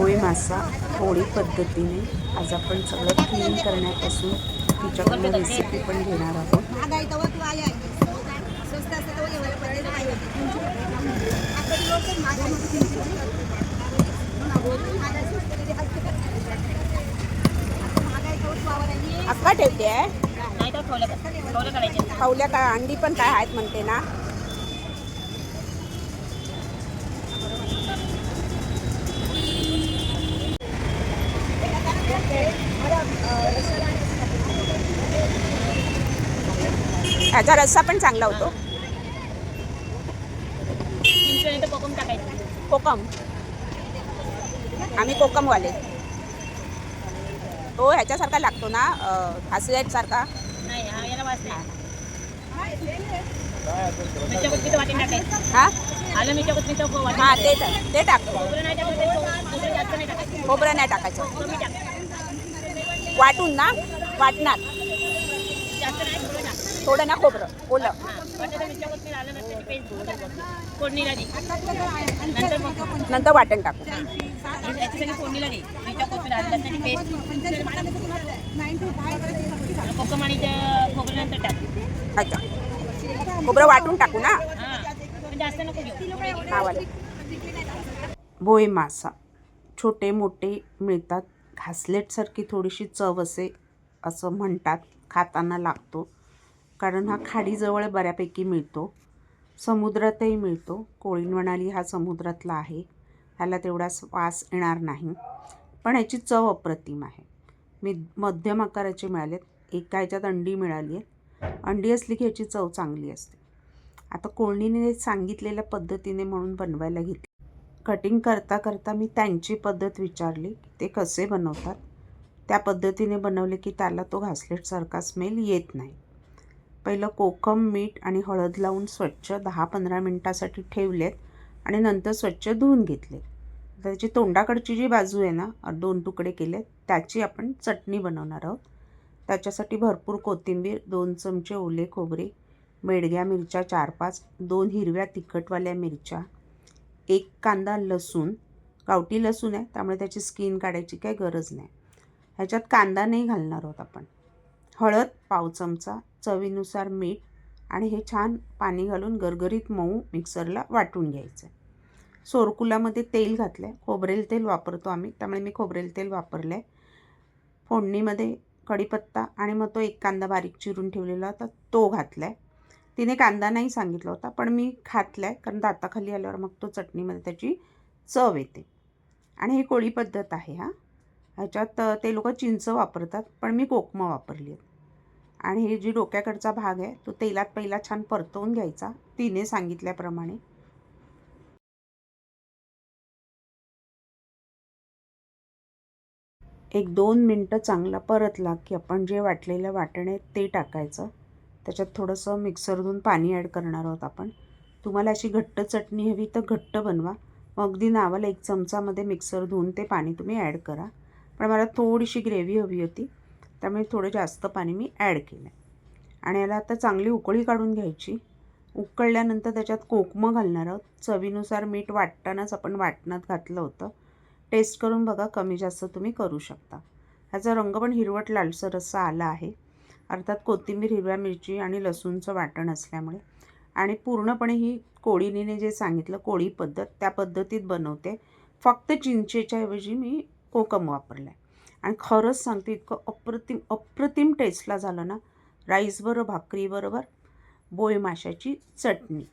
होळी मासा होळी पद्धतीने. आज आपण सगळं क्लीन करण्यापासून तिच्याकडनं रेसिपी पण घेणार आहोत. अक्का ठेवते आहे. खावल्या का? अंडी पण काय आहेत म्हणते ना? ह्याचा रस्सा पण चांगला होतो. कोकम. टाकायचं कोकम आम्ही कोकमवाले. तो ह्याच्यासारखा लागतो ना हासलेट सारखा नाही हा ते ते टाकतो. खोबरं नाही टाकायचं. टाकायचं वाटून ना वाटणार. जास्त नाही थोडं ना खोबरं ओलं. नंतर वाटण टाकू. अच्छा. खोबरं वाटून टाकू ना? बोय मासा. छोटे मोठे मिळतात. घासलेटसारखी थोडीशी चव असे असं म्हणतात. खाताना लागतो. कारण हा खाडीजवळ बऱ्यापैकी मिळतो. समुद्रातही मिळतो. कोळीण म्हणाली हा समुद्रातला आहे. ह्याला तेवढा वास येणार नाही. पण ह्याची चव अप्रतिम आहे. मी मध्यम आकाराचे मिळालेत. एका ह्याच्यात अंडी मिळाली आहे अंडी असली की ह्याची चव चांगली असते. आता कोळणीने सांगितलेल्या पद्धतीने म्हणून बनवायला घेतली. कटिंग करता करता मी त्यांची पद्धत विचारली की ते कसे बनवतात? त्या पद्धतीने बनवले की त्याला तो घासलेटसारखा स्मेल येत नाही. पहिलं कोकम मीठ आणि हळद लावून स्वच्छ दहा पंधरा मिनटासाठी ठेवलेत आणि नंतर स्वच्छ धुवून घेतले त्याची तोंडाकडची जी बाजू आहे ना दोन तुकडे केले त्याची आपण चटणी बनवणार आहोत. त्याच्यासाठी भरपूर कोथिंबीर दोन चमचे ओले खोबरे मेडग्या मिरच्या चार पाच दोन हिरव्या तिखटवाल्या मिरच्या एक कांदा लसूण गावठी लसूण आहे त्यामुळे त्याची स्किन काढायची काही गरज नाही. ह्याच्यात कांदा नाही घालणार आहोत आपण. हळद पाव चमचा चवीनुसार मीठ आणि हे छान पाणी घालून गरगरीत मऊ मिक्सरला वाटून घ्यायचं. आहे सोरकुलामध्ये तेल घातलं आहे खोबरेल तेल वापरतो आम्ही. त्यामुळे मी खोबरेल तेल वापरलं आहे फोडणीमध्ये कढीपत्ता आणि मग तो एक कांदा बारीक चिरून ठेवलेला होता तो घातला आहे तिने कांदा नाही सांगितला होता पण मी खातला आहे कारण दाताखाली आल्यावर मग तो चटणीमध्ये त्याची चव येते. आणि ही कोळी पद्धत आहे हा. ह्याच्यात ते लोक चिंच वापरतात पण मी कोकमं वापरली आहेत. आणि हे जी डोक्याकडचा भाग आहे तो तेलात पहिला छान परतवून घ्यायचा. तिने सांगितल्याप्रमाणे. एक दोन मिनटं चांगला परतला की आपण जे वाटलेलं वाटणे ते टाकायचं. त्याच्यात थोडंसं मिक्सरमधून पाणी ॲड करणार आहोत आपण. तुम्हाला अशी घट्ट चटणी हवी तर घट्ट बनवा. मग अगदी नावाला एक चमचामध्ये मिक्सर धुवून ते पाणी तुम्ही ॲड करा. पण मला थोडीशी ग्रेव्ही हवी होती. त्यामुळे थोडं जास्त पाणी मी ॲड केलं आणि याला आता चांगली उकळी काढून घ्यायची. उकळल्यानंतर त्याच्यात कोकमं घालणार आहोत. चवीनुसार मीठ वाटतानाच आपण वाटणात घातलं होतं. टेस्ट करून बघा कमी जास्त तुम्ही करू शकता. ह्याचा रंग पण हिरवट लालसर असा आला आहे. अर्थात कोथिंबीर हिरव्या मिरची आणि लसूणचं वाटण असल्यामुळे. आणि पूर्णपणे ही कोळीनीने जे सांगितलं कोळी पद्धत त्या पद्धतीत बनवते. फक्त चिंचेच्या ऐवजी मी कोकम वापरलं आहे आणि खरंच सांगते इतकं अप्रतिम अप्रतिम टेस्टला झालं ना राईसबरोबर भाकरीबरोबर बोय माशाची चटणी.